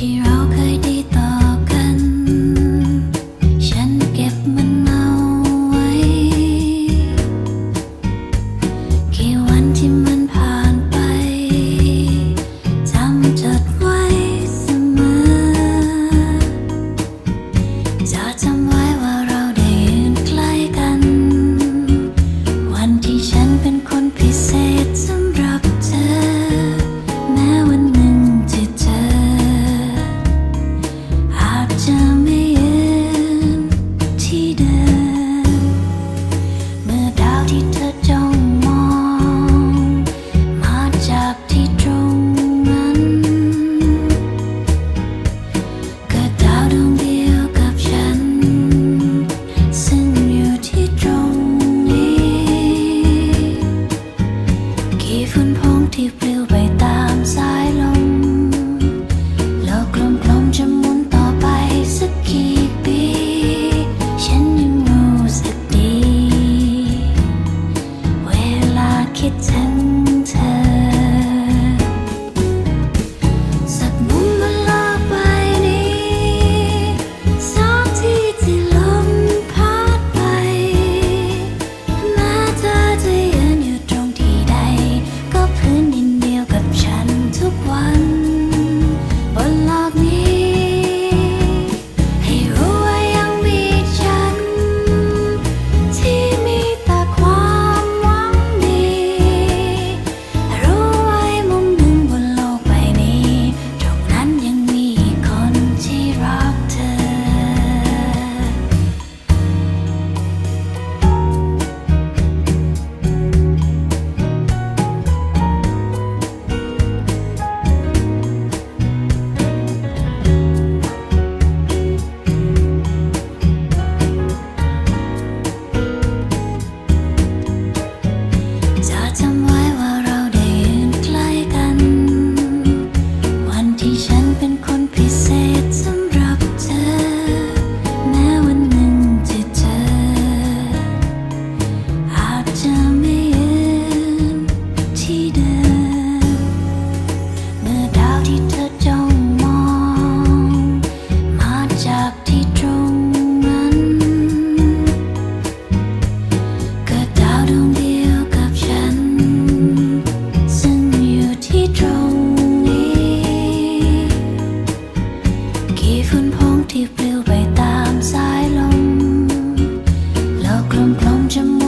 ที่เราเคยดีต่อกัน ฉันเก็บมันเอาไว้ กี่วันที่มันผ่านไปจำจดไว้เสมอจะจำ deep พร้อมๆจะม